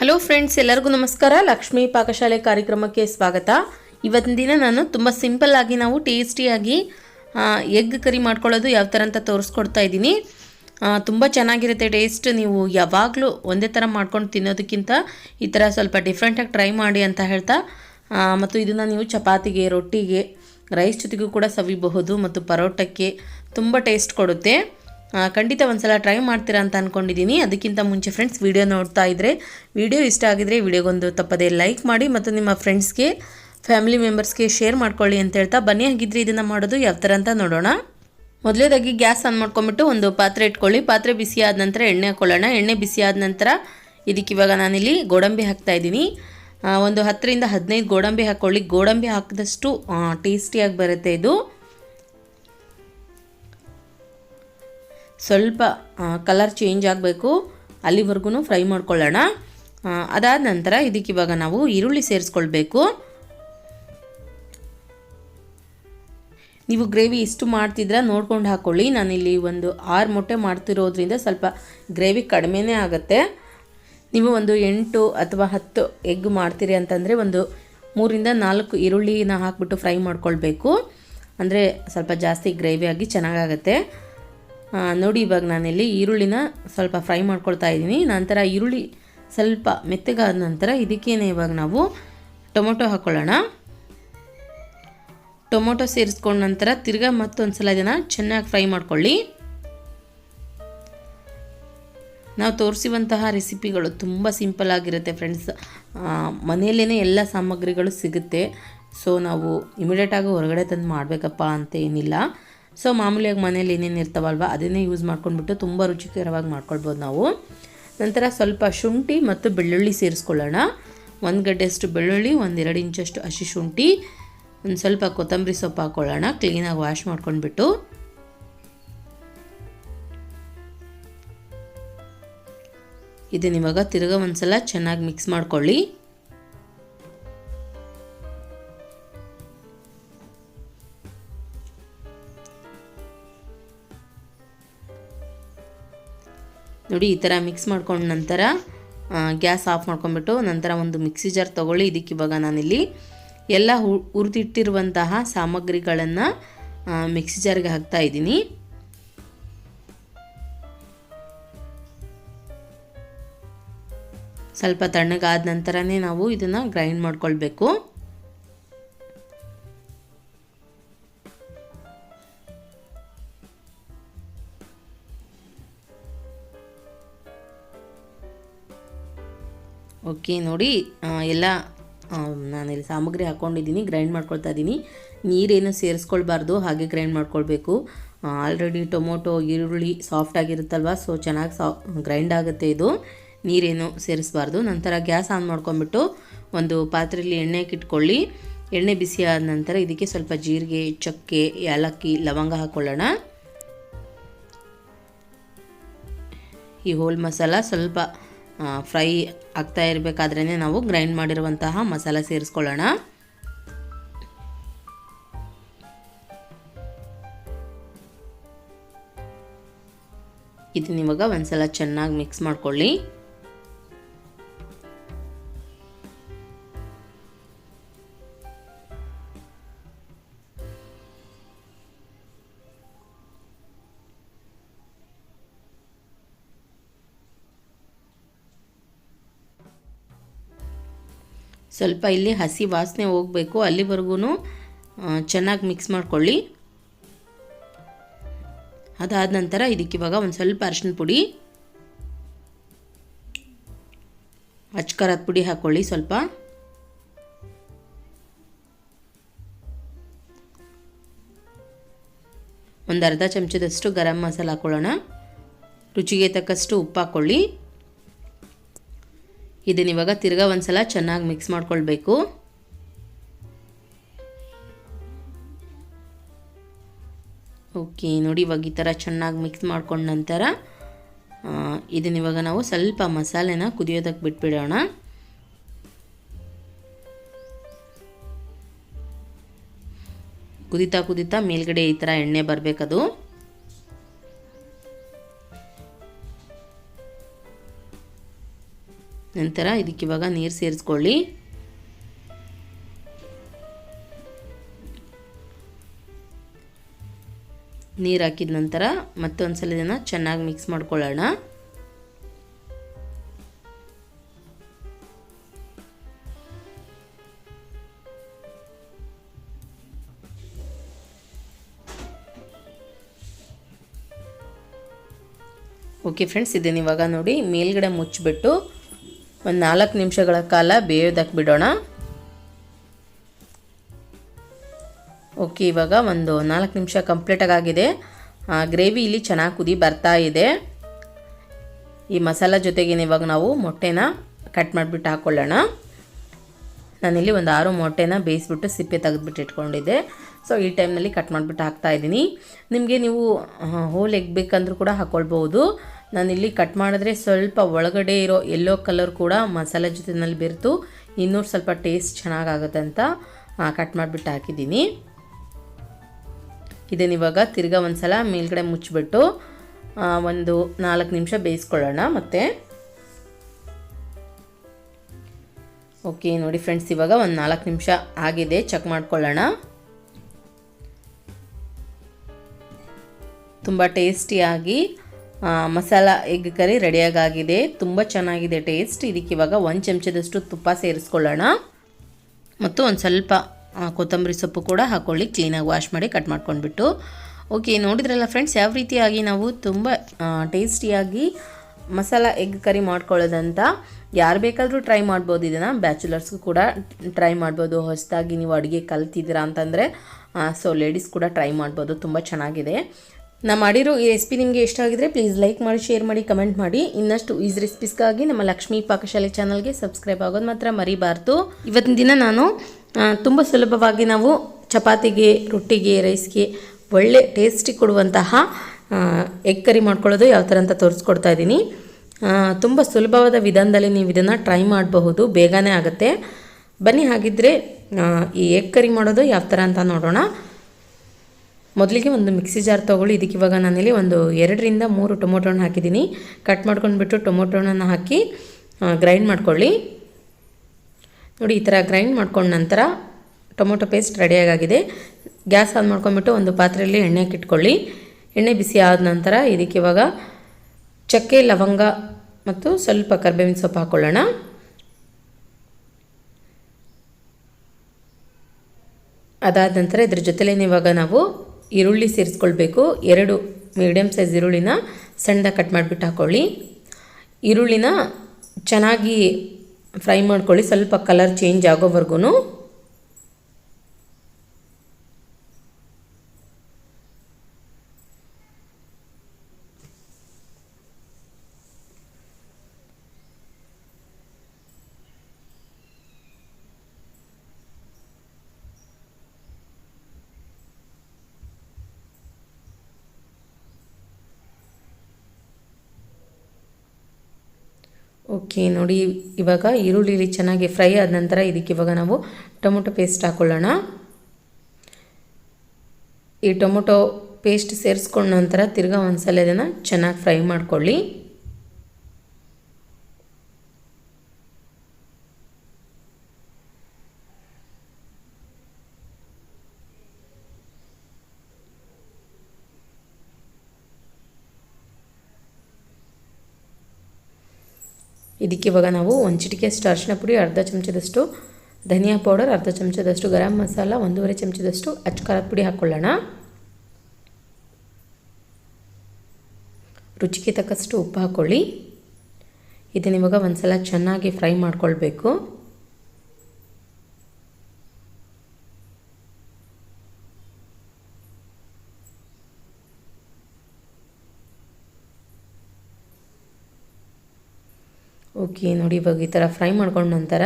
Hello friends ಎಲ್ಲರಿಗೂ ನಮಸ್ಕಾರ. ಲಕ್ಷ್ಮೀ ಪಾಕಶಾಲೆ ಕಾರ್ಯಕ್ರಮಕ್ಕೆ ಸ್ವಾಗತ. ಇವತ್ತಿನ ದಿನ ನಾನು ತುಂಬ ಸಿಂಪಲ್ ಆಗಿ ನಾವು ಟೇಸ್ಟಿಯಾಗಿ ಎಗ್ ಕರಿ ಮಾಡ್ಕೊಳ್ಳೋದು ಯಾವ ಥರ ಅಂತ ತೋರಿಸ್ಕೊಡ್ತಾ ಇದ್ದೀನಿ. ತುಂಬ ಚೆನ್ನಾಗಿರುತ್ತೆ ಟೇಸ್ಟ್ ನೀವು ಯಾವಾಗಲೂ ಒಂದೇ ಥರ ಮಾಡ್ಕೊಂಡು ತಿನ್ನೋದಕ್ಕಿಂತ ಈ ಥರ ಸ್ವಲ್ಪ ಡಿಫ್ರೆಂಟಾಗಿ ಟ್ರೈ ಮಾಡಿ ಅಂತ ಹೇಳ್ತಾ ಮತ್ತು ಇದನ್ನು ನೀವು ಚಪಾತಿಗೆ, ರೊಟ್ಟಿಗೆ ರೈಸ್ ಜೊತೆಗೂ ಕೂಡ ಸವಿಬಹುದು ಮತ್ತು ಪರೋಟಕ್ಕೆ ತುಂಬ ಟೇಸ್ಟ್ ಕೊಡುತ್ತೆ. ಖಂಡಿತ ಒಂದ್ಸಲ ಟ್ರೈ ಮಾಡ್ತೀರಾ ಅಂತ ಅಂದ್ಕೊಂಡಿದ್ದೀನಿ ಅದಕ್ಕಿಂತ ಮುಂಚೆ ಫ್ರೆಂಡ್ಸ್ ವಿಡಿಯೋ ನೋಡ್ತಾ ಇದ್ದರೆ ವಿಡಿಯೋ ಇಷ್ಟ ಆಗಿದ್ರೆ ವಿಡಿಯೋಗೊಂದು ತಪ್ಪದೆ ಲೈಕ್ ಮಾಡಿ ಮತ್ತು ನಿಮ್ಮ ಫ್ರೆಂಡ್ಸ್ಗೆ ಫ್ಯಾಮಿಲಿ ಮೆಂಬರ್ಸ್ಗೆ ಶೇರ್ ಮಾಡ್ಕೊಳ್ಳಿ ಅಂತ ಹೇಳ್ತಾ ಬನ್ನಿ. ಹಾಗಿದ್ರೆ ಇದನ್ನು ಮಾಡೋದು ಯಾವ ಥರ ಅಂತ ನೋಡೋಣ. ಮೊದಲೇದಾಗಿ ಗ್ಯಾಸ್ ಆನ್ ಮಾಡ್ಕೊಂಬಿಟ್ಟು ಒಂದು ಪಾತ್ರೆ ಇಟ್ಕೊಳ್ಳಿ. ಪಾತ್ರೆ ಬಿಸಿ ಆದ ನಂತರ ಎಣ್ಣೆ ಹಾಕ್ಕೊಳ್ಳೋಣ ಎಣ್ಣೆ ಬಿಸಿ ಆದ ನಂತರ ಇದಕ್ಕೆ ಇವಾಗ ನಾನಿಲ್ಲಿ ಗೋಡಂಬಿ ಹಾಕ್ತಾ ಇದ್ದೀನಿ. ಒಂದು ಹತ್ತರಿಂದ ಹದಿನೈದು ಗೋಡಂಬಿ ಹಾಕ್ಕೊಳ್ಳಿ ಗೋಡಂಬಿ ಹಾಕಿದಷ್ಟು ಟೇಸ್ಟಿಯಾಗಿ ಬರುತ್ತೆ ಇದು. ಸ್ವಲ್ಪ ಕಲರ್ ಚೇಂಜ್ ಆಗಬೇಕು. ಅಲ್ಲಿವರೆಗೂ ಫ್ರೈ ಮಾಡ್ಕೊಳ್ಳೋಣ. ಅದಾದ ನಂತರ ಇದಕ್ಕೆ ಇವಾಗ ನಾವು ಈರುಳ್ಳಿ ಸೇರಿಸ್ಕೊಳ್ಬೇಕು. ನೀವು ಗ್ರೇವಿ ಇಷ್ಟು ಮಾಡ್ತಿದ್ರೆ ನೋಡ್ಕೊಂಡು ಹಾಕ್ಕೊಳ್ಳಿ ನಾನಿಲ್ಲಿ ಒಂದು ಆರು ಮೊಟ್ಟೆ ಮಾಡ್ತಿರೋದ್ರಿಂದ ಸ್ವಲ್ಪ ಗ್ರೇವಿ ಕಡಿಮೆನೇ ಆಗುತ್ತೆ. ನೀವು ಒಂದು ಎಂಟು ಅಥವಾ ಹತ್ತು ಎಗ್ ಮಾಡ್ತೀರಿ ಅಂತಂದರೆ ಒಂದು ಮೂರಿಂದ ನಾಲ್ಕು ಈರುಳ್ಳಿನ ಹಾಕ್ಬಿಟ್ಟು ಫ್ರೈ ಮಾಡ್ಕೊಳ್ಬೇಕು. ಅಂದರೆ ಸ್ವಲ್ಪ ಜಾಸ್ತಿ ಗ್ರೇವಿಯಾಗಿ ಚೆನ್ನಾಗಾಗತ್ತೆ. ನೋಡಿ, ಇವಾಗ ನಾನಿಲ್ಲಿ ಈರುಳ್ಳಿನ ಸ್ವಲ್ಪ ಫ್ರೈ ಮಾಡ್ಕೊಳ್ತಾ ಇದ್ದೀನಿ. ನಂತರ ಈರುಳ್ಳಿ ಸ್ವಲ್ಪ ಮೆತ್ತಗಾದ ನಂತರ ಇದಕ್ಕೇನೆ ಇವಾಗ ನಾವು ಟೊಮೊಟೊ ಹಾಕ್ಕೊಳ್ಳೋಣ ಟೊಮೊಟೊ ಸೇರಿಸ್ಕೊಂಡ ನಂತರ ತಿರ್ಗಾ ಮತ್ತೊಂದು ಸಲ ಇದನ್ನು ಚೆನ್ನಾಗಿ ಫ್ರೈ ಮಾಡ್ಕೊಳ್ಳಿ. ನಾವು ತೋರಿಸುವಂತಹ ರೆಸಿಪಿಗಳು ತುಂಬ ಸಿಂಪಲ್ ಆಗಿರುತ್ತೆ ಫ್ರೆಂಡ್ಸ್. ಮನೆಯಲ್ಲೇ ಎಲ್ಲ ಸಾಮಗ್ರಿಗಳು ಸಿಗುತ್ತೆ. ಸೊ, ನಾವು ಇಮಿಡಿಯೇಟಾಗಿ ಹೊರಗಡೆ ತಂದು ಮಾಡಬೇಕಪ್ಪ ಅಂತ ಏನಿಲ್ಲ. ಸೊ ಮಾಮೂಲಿಯಾಗಿ ಮನೇಲಿ ಏನೇನು ಇರ್ತಾವಲ್ವ, ಅದನ್ನೇ ಯೂಸ್ ಮಾಡ್ಕೊಂಡ್ಬಿಟ್ಟು ತುಂಬ ರುಚಿಕರವಾಗಿ ಮಾಡ್ಕೊಳ್ಬೋದು ನಾವು. ನಂತರ ಸ್ವಲ್ಪ ಶುಂಠಿ ಮತ್ತು ಬೆಳ್ಳುಳ್ಳಿ ಸೇರಿಸ್ಕೊಳ್ಳೋಣ. ಒಂದು ಗಡ್ಡೆಯಷ್ಟು ಬೆಳ್ಳುಳ್ಳಿ ಒಂದೆರಡು ಇಂಚಷ್ಟು ಹಸಿ ಶುಂಠಿ, ಒಂದು ಸ್ವಲ್ಪ ಕೊತ್ತಂಬರಿ ಸೊಪ್ಪು ಹಾಕ್ಕೊಳ್ಳೋಣ ಕ್ಲೀನಾಗಿ ವಾಶ್ ಮಾಡ್ಕೊಂಡ್ಬಿಟ್ಟು. ಇದನ್ನಿವಾಗ ಇವಾಗ ಒಂದು ಸಲ ಚೆನ್ನಾಗಿ ಮಿಕ್ಸ್ ಮಾಡ್ಕೊಳ್ಳಿ. ನೋಡಿ ಈ ಥರ ಮಿಕ್ಸ್ ಮಾಡ್ಕೊಂಡ ನಂತರ ಗ್ಯಾಸ್ ಆಫ್ ಮಾಡ್ಕೊಂಡ್ಬಿಟ್ಟು ನಂತರ ಒಂದು ಮಿಕ್ಸಿ ಜಾರ್ ತೊಗೊಳ್ಳಿ. ಇದಕ್ಕೆ ಇವಾಗ ನಾನಿಲ್ಲಿ ಎಲ್ಲ ಹುರಿದಿಟ್ಟಿರುವಂತಹ ಸಾಮಗ್ರಿಗಳನ್ನು ಮಿಕ್ಸಿ ಜಾರ್ಗೆ ಹಾಕ್ತಾ ಇದ್ದೀನಿ. ಸ್ವಲ್ಪ ತಣ್ಣಗಾದ ನಂತರನೇ ನಾವು ಇದನ್ನು ಗ್ರೈಂಡ್ ಮಾಡ್ಕೊಳ್ಬೇಕು. ಓಕೆ, ನೋಡಿ ಎಲ್ಲ ನಾನು ನಾನಿಲ್ಲಿ ಸಾಮಗ್ರಿ ಹಾಕ್ಕೊಂಡಿದ್ದೀನಿ ಗ್ರೈಂಡ್ ಮಾಡ್ಕೊಳ್ತಾ ಇದ್ದೀನಿ ನೀರೇನು ಸೇರಿಸ್ಕೊಳ್ಬಾರ್ದು, ಹಾಗೆ ಗ್ರೈಂಡ್ ಮಾಡ್ಕೊಳ್ಬೇಕು. ಆಲ್ರೆಡಿ ಟೊಮೊಟೊ, ಈರುಳ್ಳಿ ಸಾಫ್ಟ್ ಆಗಿರುತ್ತಲ್ವ ಸೊ ಚೆನ್ನಾಗಿ ಸಾ, ಗ್ರೈಂಡ್ ಆಗುತ್ತೆ ಇದು. ನೀರೇನು ಸೇರಿಸಬಾರ್ದು. ನಂತರ ಗ್ಯಾಸ್ ಆನ್ ಮಾಡ್ಕೊಂಬಿಟ್ಟು ಒಂದು ಪಾತ್ರೆಯಲ್ಲಿ ಎಣ್ಣೆ ಇಟ್ಕೊಳ್ಳಿ. ಎಣ್ಣೆ ಬಿಸಿ ಆದ ನಂತರ ಇದಕ್ಕೆ ಸ್ವಲ್ಪ ಜೀರಿಗೆ, ಚಕ್ಕೆ, ಏಲಕ್ಕಿ, ಲವಂಗ ಹಾಕ್ಕೊಳ್ಳೋಣ ಈ ಹೋಲ್ ಮಸಾಲ ಸ್ವಲ್ಪ ಫ್ರೈ ಆಗ್ತಾ ಇರಬೇಕಾದ್ರೇ ನಾವು ಗ್ರೈಂಡ್ ಮಾಡಿರುವಂತಹ ಮಸಾಲೆ ಸೇರಿಸ್ಕೊಳ್ಳೋಣ. ಇದನ್ನ ಇವಾಗ ಒಂದ್ಸಲ ಚೆನ್ನಾಗಿ ಮಿಕ್ಸ್ ಮಾಡ್ಕೊಳ್ಳಿ. ಸ್ವಲ್ಪ ಇಲ್ಲಿ ಹಸಿ ವಾಸನೆ ಹೋಗಬೇಕು ಅಲ್ಲಿವರೆಗೂ ಚೆನ್ನಾಗಿ ಮಿಕ್ಸ್ ಮಾಡ್ಕೊಳ್ಳಿ. ಅದಾದ ನಂತರ ಇದಕ್ಕೆ ಇವಾಗ ಒಂದು ಸ್ವಲ್ಪ ಅರಿಶಿನ ಪುಡಿ ಅಚ್ಕರದ ಪುಡಿ ಹಾಕ್ಕೊಳ್ಳಿ ಸ್ವಲ್ಪ. ಒಂದು ಅರ್ಧ ಚಮಚದಷ್ಟು ಗರಂ ಮಸಾಲ ಹಾಕ್ಕೊಳ್ಳೋಣ ರುಚಿಗೆ ತಕ್ಕಷ್ಟು ಉಪ್ಪು ಹಾಕ್ಕೊಳ್ಳಿ ಇದನ್ನ ಇವಾಗ ತಿರ್ಗಾ ಒಂದ್ಸಲ ಚೆನ್ನಾಗಿ ಮಿಕ್ಸ್ ಮಾಡ್ಕೊಳ್ಬೇಕು. ಓಕೆ ನೋಡಿ ಇವಾಗ ಈ ಥರ ಚೆನ್ನಾಗಿ ಮಿಕ್ಸ್ ಮಾಡ್ಕೊಂಡ ನಂತರ ಇದನ್ನ ಇವಾಗ ನಾವು ಸ್ವಲ್ಪ ಮಸಾಲೆನ ಕುದಿಯೋದಕ್ಕೆ ಬಿಟ್ಬಿಡೋಣ. ಕುದಿತಾ ಕುದಿತಾ ಮೇಲ್ಗಡೆ ಈ ಥರ ಎಣ್ಣೆ ಬರಬೇಕದು. ನಂತರ ಇದಕ್ಕೆ ಇವಾಗ ನೀರು ಸೇರಿಸ್ಕೊಳ್ಳಿ. ನೀರು ಹಾಕಿದ ನಂತರ ಮತ್ತೊಂದು ಸಲ ಇದನ್ನು ಚೆನ್ನಾಗಿ ಮಿಕ್ಸ್ ಮಾಡ್ಕೊಳ್ಳೋಣ. ಓಕೆ ಫ್ರೆಂಡ್ಸ್ ಇದನ್ನು ಇವಾಗ ನೋಡಿ ಮೇಲ್ಗಡೆ ಮುಚ್ಚಿಬಿಟ್ಟು ಒಂದು ನಾಲ್ಕು ನಿಮಿಷಗಳ ಕಾಲ ಬೇಯೋದಕ್ಕೆ ಬಿಡೋಣ. ಓಕೆ, ಇವಾಗ ಒಂದು ನಾಲ್ಕು ನಿಮಿಷ ಕಂಪ್ಲೀಟಾಗಿ ಆಗಿದೆ ಗ್ರೇವಿ ಇಲ್ಲಿ ಚೆನ್ನಾಗಿ ಕುದಿ ಬರ್ತಾ ಇದೆ. ಈ ಮಸಾಲ ಜೊತೆಗೆ ಇವಾಗ ನಾವು ಮೊಟ್ಟೆನ ಕಟ್ ಮಾಡಿಬಿಟ್ಟು ಹಾಕ್ಕೊಳ್ಳೋಣ ನಾನಿಲ್ಲಿ ಒಂದು ಆರು ಮೊಟ್ಟೆನ ಬೇಯಿಸ್ಬಿಟ್ಟು ಸಿಪ್ಪೆ ತೆಗೆದುಬಿಟ್ಟು ಇಟ್ಕೊಂಡಿದ್ದೆ. ಸೊ ಈ ಟೈಮ್ನಲ್ಲಿ ಕಟ್ ಮಾಡಿಬಿಟ್ಟು ಹಾಕ್ತಾ ಇದ್ದೀನಿ. ನಿಮಗೆ ನೀವು ಹೋಲ್ ಎಗ್ ಬೇಕಂದ್ರೂ ಕೂಡ ಹಾಕ್ಕೊಳ್ಬೋದು ನಾನಿಲ್ಲಿ ಕಟ್ ಮಾಡಿದ್ರೆ ಸ್ವಲ್ಪ ಒಳಗಡೆ ಇರೋ ಎಲ್ಲೋ ಕಲರ್ ಕೂಡ ಮಸಾಲೆ ಜೊತೆನಲ್ಲಿ ಬೆರೆತು ಇನ್ನೂ ಸ್ವಲ್ಪ ಟೇಸ್ಟ್ ಚೆನ್ನಾಗಾಗುತ್ತೆ ಅಂತ ಕಟ್ ಮಾಡಿಬಿಟ್ಟು ಹಾಕಿದ್ದೀನಿ. ಇದನ್ನು ಇವಾಗ ತಿರ್ಗಾ ಒಂದು ಸಲ ಮೇಲ್ಗಡೆ ಮುಚ್ಚಿಬಿಟ್ಟು ಒಂದು ನಾಲ್ಕು ನಿಮಿಷ ಬೇಯಿಸ್ಕೊಳ್ಳೋಣ ಮತ್ತು. ಓಕೆ ನೋಡಿ ಫ್ರೆಂಡ್ಸ್ ಇವಾಗ ಒಂದು ನಾಲ್ಕು ನಿಮಿಷ ಆಗಿದೆ ಚೆಕ್ ಮಾಡ್ಕೊಳ್ಳೋಣ. ತುಂಬ ಟೇಸ್ಟಿಯಾಗಿ ಮಸಾಲ ಎಗ್ ಕರಿ ರೆಡಿಯಾಗಿದೆ ತುಂಬ ಚೆನ್ನಾಗಿದೆ ಟೇಸ್ಟ್ ಇದಕ್ಕೆ ಇವಾಗ ಒಂದು ಚಮಚದಷ್ಟು ತುಪ್ಪ ಸೇರಿಸ್ಕೊಳ್ಳೋಣ. ಮತ್ತು ಒಂದು ಸ್ವಲ್ಪ ಕೊತ್ತಂಬರಿ ಸೊಪ್ಪು ಕೂಡ ಹಾಕ್ಕೊಳ್ಳಿ ಕ್ಲೀನಾಗಿ ವಾಶ್ ಮಾಡಿ ಕಟ್ ಮಾಡ್ಕೊಂಡ್ಬಿಟ್ಟು. ಓಕೆ ನೋಡಿದ್ರಲ್ಲ ಫ್ರೆಂಡ್ಸ್ ಯಾವ ರೀತಿಯಾಗಿ ನಾವು ತುಂಬ ಟೇಸ್ಟಿಯಾಗಿ ಮಸಾಲ ಎಗ್ ಕರಿ ಮಾಡ್ಕೊಳ್ಳೋದಂತ. ಯಾರು ಬೇಕಾದರೂ ಟ್ರೈ ಮಾಡ್ಬೋದು. ಇದನ್ನು ಬ್ಯಾಚುಲರ್ಸ್ಗೂ ಕೂಡ ಟ್ರೈ ಮಾಡ್ಬೋದು. ಹೊಸದಾಗಿ ನೀವು ಅಡುಗೆ ಕಲ್ತಿದ್ದೀರಾ ಅಂತಂದರೆ ಸೊ ಲೇಡೀಸ್ ಕೂಡ ಟ್ರೈ ಮಾಡ್ಬೋದು. ತುಂಬ ಚೆನ್ನಾಗಿದೆ. ನಾ ಮಾಡಿರೋ ಈ ರೆಸಿಪಿ ನಿಮಗೆ ಇಷ್ಟ ಆಗಿದ್ರೆ ಪ್ಲೀಸ್ ಲೈಕ್ ಮಾಡಿ ಶೇರ್ ಮಾಡಿ ಕಮೆಂಟ್ ಮಾಡಿ. ಇನ್ನಷ್ಟು ಈಸ್ ರೆಸಿಪೀಸ್ಗಾಗಿ ನಮ್ಮ ಲಕ್ಷ್ಮೀ ಪಾಕಶಾಲೆ ಚಾನಲ್ಗೆ ಸಬ್ಸ್ಕ್ರೈಬ್ ಆಗೋದು ಮಾತ್ರ ಮರಿಬಾರ್ದು. ಇವತ್ತಿನ ದಿನ ನಾನು ತುಂಬ ಸುಲಭವಾಗಿ ನಾವು ಚಪಾತಿಗೆ, ರೊಟ್ಟಿಗೆ ರೈಸ್ಗೆ ಒಳ್ಳೆ ಟೇಸ್ಟಿ ಕೊಡುವಂತಹ ಎಗ್ ಕರಿ ಮಾಡ್ಕೊಳ್ಳೋದು ಯಾವ ಥರ ಅಂತ ತೋರಿಸ್ಕೊಡ್ತಾ ಇದ್ದೀನಿ. ತುಂಬ ಸುಲಭವಾದ ವಿಧಾನದಲ್ಲಿ ನೀವು ಇದನ್ನು ಟ್ರೈ ಮಾಡಬಹುದು, ಬೇಗನೆ ಆಗುತ್ತೆ. ಬನ್ನಿ ಹಾಗಿದ್ದರೆ ಈ ಎಗ್ ಕರಿ ಮಾಡೋದು ಯಾವ ಥರ ಅಂತ ನೋಡೋಣ. ಮೊದಲಿಗೆ ಒಂದು ಮಿಕ್ಸಿ ಜಾರ್ ತೊಗೊಳ್ಳಿ, ಇದಕ್ಕೆ ಇವಾಗ ನಾನಿಲ್ಲಿ ಒಂದು ಎರಡರಿಂದ ಮೂರು ಟೊಮೊಟೊನ ಹಾಕಿದ್ದೀನಿ. ಕಟ್ ಮಾಡ್ಕೊಂಡ್ಬಿಟ್ಟು ಟೊಮೊಟೊನ ಹಾಕಿ ಗ್ರೈಂಡ್ ಮಾಡ್ಕೊಳ್ಳಿ. ನೋಡಿ, ಈ ಥರ ಗ್ರೈಂಡ್ ಮಾಡ್ಕೊಂಡ ನಂತರ ಟೊಮೊಟೊ ಪೇಸ್ಟ್ ರೆಡಿಯಾಗಿದೆ ಗ್ಯಾಸ್ ಆನ್ ಮಾಡ್ಕೊಂಡ್ಬಿಟ್ಟು ಒಂದು ಪಾತ್ರೆಯಲ್ಲಿ ಎಣ್ಣೆ ಇಟ್ಕೊಳ್ಳಿ ಎಣ್ಣೆ ಬಿಸಿ ಆದ ನಂತರ ಇದಕ್ಕೆ ಇವಾಗ ಚಕ್ಕೆ, ಲವಂಗ ಮತ್ತು ಸ್ವಲ್ಪ ಕರ್ಬೇವಿನ ಸೊಪ್ಪು ಹಾಕ್ಕೊಳ್ಳೋಣ ಅದಾದ ನಂತರ ಇದ್ರ ಜೊತೆಲೇ ಇವಾಗ ನಾವು ಈರುಳ್ಳಿ ಸೇರಿಸ್ಕೊಳ್ಬೇಕು. ಎರಡು ಮೀಡಿಯಮ್ ಸೈಜ್ ಈರುಳ್ಳಿನ ಸಣ್ಣದಾಗಿ ಕಟ್ ಮಾಡಿಬಿಟ್ಟು ಹಾಕ್ಕೊಳ್ಳಿ ಈರುಳ್ಳಿನ ಚೆನ್ನಾಗಿ ಫ್ರೈ ಮಾಡ್ಕೊಳ್ಳಿ. ಸ್ವಲ್ಪ ಕಲರ್ ಚೇಂಜ್ ಆಗೋವರೆಗೂ ಓಕೆ, ನೋಡಿ, ಇವಾಗ ಈರುಳ್ಳಿ ಚೆನ್ನಾಗಿ ಫ್ರೈ ಆದ ನಂತರ ಇದಕ್ಕೆ ಇವಾಗ ನಾವು ಟೊಮೊಟೊ ಪೇಸ್ಟ್ ಹಾಕ್ಕೊಳ್ಳೋಣ ಈ ಟೊಮೊಟೊ ಪೇಸ್ಟ್ ಸೇರಿಸ್ಕೊಂಡ ನಂತರ ತಿರ್ಗಾ ಒಂದ್ಸಲ ಇದನ್ನು ಚೆನ್ನಾಗಿ ಫ್ರೈ ಮಾಡ್ಕೊಳ್ಳಿ. ಇದಕ್ಕೆ ಇವಾಗ ನಾವು ಒಂದು ಚಿಟಿಕೆಯಷ್ಟು ಅರಿಶಿನ ಪುಡಿ, ಅರ್ಧ ಚಮಚದಷ್ಟು ಧನಿಯಾ ಪೌಡರ್, ಅರ್ಧ ಚಮಚದಷ್ಟು ಗರಂ ಮಸಾಲ, ಒಂದೂವರೆ ಚಮಚದಷ್ಟು ಅಚ್ಕಾರದ ಪುಡಿ ಹಾಕ್ಕೊಳ್ಳೋಣ ರುಚಿಗೆ ತಕ್ಕಷ್ಟು ಉಪ್ಪು ಹಾಕ್ಕೊಳ್ಳಿ ಇದನ್ನ ಇವಾಗ ಒಂದು ಸಲ ಚೆನ್ನಾಗಿ ಫ್ರೈ ಮಾಡ್ಕೊಳ್ಬೇಕು. ಓಕೆ, ನೋಡಿ ಇವಾಗ ಈ ಥರ ಫ್ರೈ ಮಾಡ್ಕೊಂಡ ನಂತರ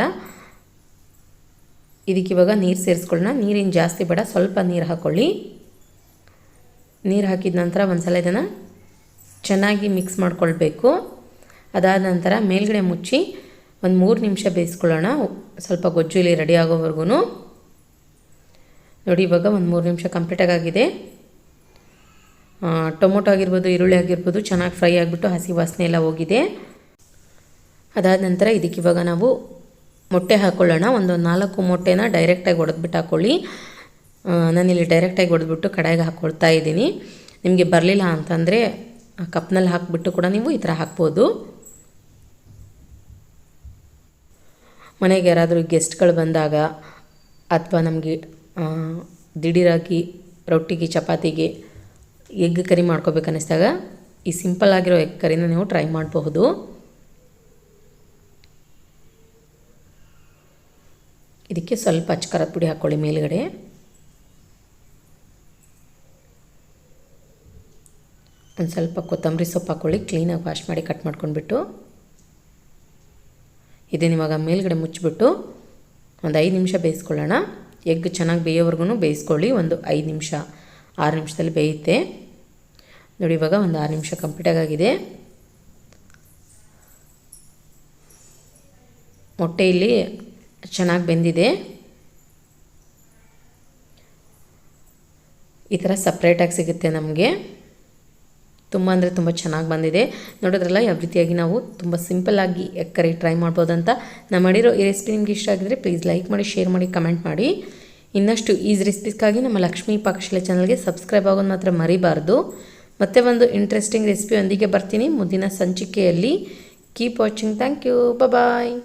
ಇದಕ್ಕೆ ಇವಾಗ ನೀರು ಸೇರಿಸ್ಕೊಳ್ಳೋಣ ನೀರಿನ ಜಾಸ್ತಿ ಬೇಡ, ಸ್ವಲ್ಪ ನೀರು ಹಾಕ್ಕೊಳ್ಳಿ ನೀರು ಹಾಕಿದ ನಂತರ ಒಂದು ಸಲ ಇದನ್ನು ಚೆನ್ನಾಗಿ ಮಿಕ್ಸ್ ಮಾಡ್ಕೊಳ್ಬೇಕು. ಅದಾದ ನಂತರ ಮೇಲ್ಗಡೆ ಮುಚ್ಚಿ ಒಂದು ಮೂರು ನಿಮಿಷ ಬೇಯಿಸ್ಕೊಳ್ಳೋಣ. ಸ್ವಲ್ಪ ಗೊಜ್ಜು ಇಲ್ಲಿ ರೆಡಿ ಆಗೋವರೆಗೂ ನೋಡಿ ಇವಾಗ ಒಂದು ಮೂರು ನಿಮಿಷ ಕಂಪ್ಲೀಟಾಗಿ ಆಗಿದೆ ಟೊಮೊಟೊ ಆಗಿರ್ಬೋದು, ಈರುಳ್ಳಿ ಆಗಿರ್ಬೋದು, ಚೆನ್ನಾಗಿ ಫ್ರೈ ಆಗಿಬಿಟ್ಟು ಹಸಿ ವಾಸನೆ ಎಲ್ಲ ಹೋಗಿದೆ. ಅದಾದ ನಂತರ ಇದಕ್ಕೆ ಇವಾಗ ನಾವು ಮೊಟ್ಟೆ ಹಾಕ್ಕೊಳ್ಳೋಣ ಒಂದು ನಾಲ್ಕು ಮೊಟ್ಟೆನ ಡೈರೆಕ್ಟಾಗಿ ಹೊಡೆದ್ಬಿಟ್ಟು ಹಾಕ್ಕೊಳ್ಳಿ ನಾನಿಲ್ಲಿ ಡೈರೆಕ್ಟಾಗಿ ಹೊಡೆದ್ಬಿಟ್ಟು ಕಡಾಯಿಗೆ ಹಾಕ್ಕೊಳ್ತಾ ಇದ್ದೀನಿ. ನಿಮಗೆ ಬರಲಿಲ್ಲ ಅಂತಂದರೆ ಕಪ್ನಲ್ಲಿ ಹಾಕ್ಬಿಟ್ಟು ಕೂಡ ನೀವು ಈ ಥರ ಹಾಕ್ಬೋದು. ಮನೆಗೆ ಯಾರಾದರೂ ಗೆಸ್ಟ್ಗಳು ಬಂದಾಗ ಅಥವಾ ನಮಗೆ ದಿಢೀರಾಗಿ ರೊಟ್ಟಿಗೆ, ಚಪಾತಿಗೆ ಎಗ್ ಕರಿ ಮಾಡ್ಕೋಬೇಕನ್ನಿಸ್ದಾಗ ಈ ಸಿಂಪಲ್ ಆಗಿರೋ ಎಗ್ ಕರಿನ ನೀವು ಟ್ರೈ ಮಾಡಬಹುದು. ಇದಕ್ಕೆ ಸ್ವಲ್ಪ ಅಚ್ಕಾರದ ಪುಡಿ ಹಾಕ್ಕೊಳ್ಳಿ ಮೇಲುಗಡೆ. ಒಂದು ಸ್ವಲ್ಪ ಕೊತ್ತಂಬರಿ ಸೊಪ್ಪು ಹಾಕ್ಕೊಳ್ಳಿ ಕ್ಲೀನಾಗಿ ವಾಶ್ ಮಾಡಿ ಕಟ್ ಮಾಡ್ಕೊಂಡ್ಬಿಟ್ಟು. ಇದನ್ನು ಇವಾಗ ಮೇಲ್ಗಡೆ ಮುಚ್ಚಿಬಿಟ್ಟು ಒಂದು ಐದು ನಿಮಿಷ ಬೇಯಿಸ್ಕೊಳ್ಳೋಣ. ಎಗ್ ಚೆನ್ನಾಗಿ ಬೇಯೋವರೆಗೂ ಬೇಯಿಸ್ಕೊಳ್ಳಿ, ಒಂದು ಐದು ನಿಮಿಷ, ಆರು ನಿಮಿಷದಲ್ಲಿ ಬೇಯುತ್ತೆ. ನೋಡಿ, ಇವಾಗ ಒಂದು ಆರು ನಿಮಿಷ ಕಂಪ್ಲೀಟಾಗಿ ಆಗಿದೆ ಮೊಟ್ಟೆ ಇಲ್ಲಿ ಚೆನ್ನಾಗಿ ಬೆಂದಿದೆ. ಈ ಥರ ಸಪ್ರೇಟಾಗಿ ಸಿಗುತ್ತೆ ನಮಗೆ. ತುಂಬ ಅಂದರೆ ತುಂಬ ಚೆನ್ನಾಗಿ ಬಂದಿದೆ. ನೋಡಿದ್ರಲ್ಲ, ಯಾವ ರೀತಿಯಾಗಿ ನಾವು ತುಂಬ ಸಿಂಪಲ್ಲಾಗಿ ಎಗ್ ಕರಿ ಟ್ರೈ ಮಾಡ್ಬೋದಂತ. ನಾನು ಮಾಡಿರೋ ಈ ರೆಸಿಪಿ ನಿಮಗೆ ಇಷ್ಟ ಆಗಿದ್ರೆ ಪ್ಲೀಸ್ ಲೈಕ್ ಮಾಡಿ ಶೇರ್ ಮಾಡಿ ಕಮೆಂಟ್ ಮಾಡಿ. ಇನ್ನಷ್ಟು ಈಸ್ ರೆಸಿಪಿಸ್ಗಾಗಿ ನಮ್ಮ ಲಕ್ಷ್ಮೀ ಪಾಕಶಾಲೆ ಚಾನಲ್ಗೆ ಸಬ್ಸ್ಕ್ರೈಬ್ ಆಗೋದು ಮಾತ್ರ ಮರಿಬಾರ್ದು. ಮತ್ತೆ ಒಂದು ಇಂಟ್ರೆಸ್ಟಿಂಗ್ ರೆಸಿಪಿಯೊಂದಿಗೆ ಬರ್ತೀನಿ. ಮುಂದಿನ ಸಂಚಿಕೆಯಲ್ಲಿ. Keep watching thank you bye